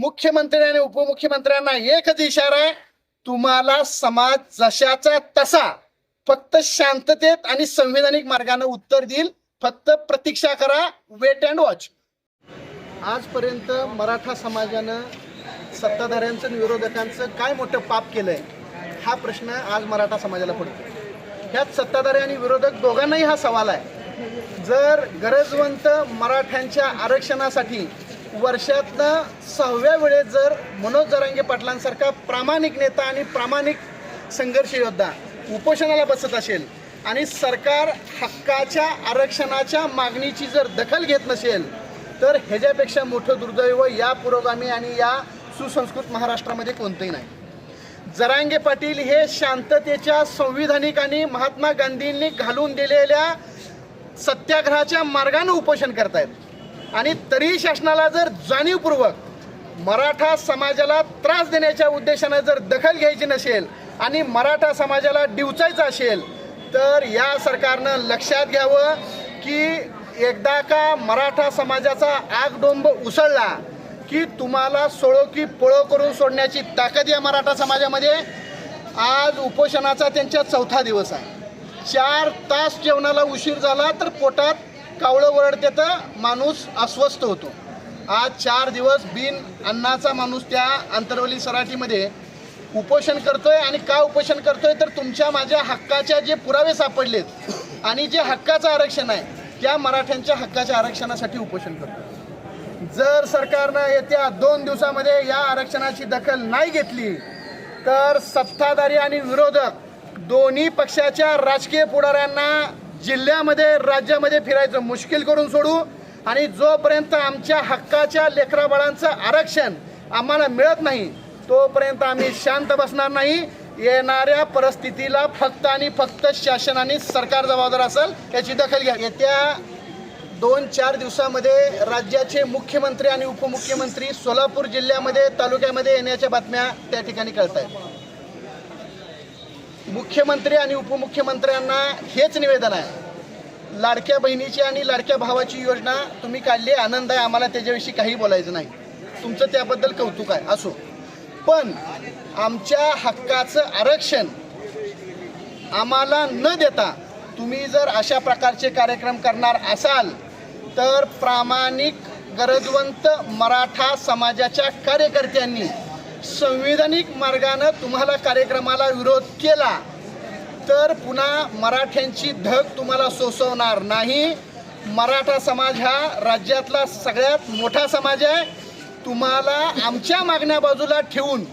मुख्यमंत्री आणि उपमुख्यमंत्र्यांना एकच इशारा आहे तुम्हाला समाज जशाचा तसा फक्त शांततेत आणि संविधानिक मार्गाने उत्तर देईल. फक्त प्रतीक्षा करा वेट अँड वॉच आजपर्यंत मराठा समाजानं सत्ताधाऱ्यांचं आणि विरोधकांचं काय मोठं पाप केलंय हा प्रश्न आज मराठा समाजाला पडतो. ह्यात सत्ताधारी आणि विरोधक दोघांनाही हा सवाल आहे. जर गरजवंत मराठ्यांच्या आरक्षणासाठी वर्षातनं सहाव्या वेळेस जर मनोज जरांगे पाटलांसारखा प्रामाणिक नेता आणि प्रामाणिक संघर्ष योद्धा उपोषणाला बसत असेल आणि सरकार हक्काच्या आरक्षणाच्या मागणीची जर दखल घेत नसेल तर ह्याच्यापेक्षा मोठं दुर्दैव या पुरोगामी आणि या सुसंस्कृत महाराष्ट्रामध्ये कोणतंही नाही. जरांगे पाटील हे शांततेच्या संविधानिक आणि महात्मा गांधींनी घालून दिलेल्या सत्याग्रहाच्या मार्गाने उपोषण करतायत. आणि तरी शासनाला जर जाणीवपूर्वक मराठा समाजाला त्रास देण्याच्या उद्देशानं जर दखल घ्यायची नसेल आणि मराठा समाजाला डिवचायचं असेल तर या सरकारनं लक्षात घ्यावं की एकदा का मराठा समाजाचा आगडोंब उसळला की तुम्हाला सोळो की पळो करून सोडण्याची ताकद या मराठा समाजामध्ये आज उपोषणाचा त्यांच्या चौथा दिवस आहे. चार तास जेवणाला उशीर झाला तर पोटात कावळं वरडते तर माणूस अस्वस्थ होतो. आज चार दिवस बिन अन्नाचा माणूस त्या आंतरवली सराठीमध्ये उपोषण करतोय आणि का उपोषण करतोय तर तुमच्या माझ्या हक्काच्या जे पुरावे सापडलेत आणि जे हक्काचं आरक्षण आहे त्या मराठ्यांच्या हक्काच्या आरक्षणासाठी उपोषण करतो जर सरकारनं येत्या दोन दिवसामध्ये या आरक्षणाची दखल नाही घेतली तर सत्ताधारी आणि विरोधक दोन्ही पक्षाच्या राजकीय पुढाऱ्यांना जिल्ह्यामध्ये राज्यामध्ये फिरायचं मुश्किल करून सोडू आणि जोपर्यंत आमच्या हक्काच्या लेकराबाळांचं आरक्षण आम्हाला मिळत नाही तोपर्यंत आम्ही शांत बसणार नाही. येणाऱ्या परिस्थितीला फक्त आणि फक्त शासन आणि सरकार जबाबदार असेल याची दखल घ्या. येत्या दोन चार दिवसामध्ये राज्याचे मुख्यमंत्री आणि उपमुख्यमंत्री सोलापूर जिल्ह्यामध्ये तालुक्यामध्ये येण्याच्या बातम्या त्या ठिकाणी कळत आहेत मुख्यमंत्री आणि उपमुख्यमंत्र्यांना हेच निवेदन आहे. लाडक्या बहिणीची आणि लाडक्या भावाची योजना तुम्ही काढली आनंद आहे आम्हाला त्याच्याविषयी काही बोलायचं नाही. तुमचं त्याबद्दल कौतुक आहे असो. पण आमच्या हक्काचं आरक्षण आम्हाला न देता तुम्ही जर अशा प्रकारचे कार्यक्रम करणार असाल तर प्रामाणिक गरजवंत मराठा समाजाच्या कार्यकर्त्यांनी संविधानिक मार्गानं तुम्हाला कार्यक्रमाला विरोध केला तर पुन्हा मराठ्यांची धग तुम्हाला सोसवणार नाही. मराठा समाज हा राज्यातला सगळ्यात मोठा समाज आहे. तुम्हाला आमच्या मागण्या बाजूला ठेवून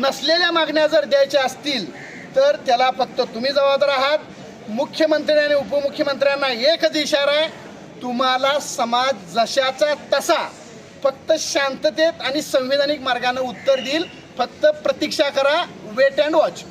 नसलेल्या मागण्या जर द्यायच्या असतील तर त्याला फक्त तुम्ही जबाबदार आहात. मुख्यमंत्री आणि उपमुख्यमंत्र्यांना एकच इशारा आहे तुम्हाला समाज जशाचा तसा फक्त शांततेत आणि संविधानिक मार्गाने उत्तर देईल. फक्त प्रतीक्षा करा वेट अँड वॉच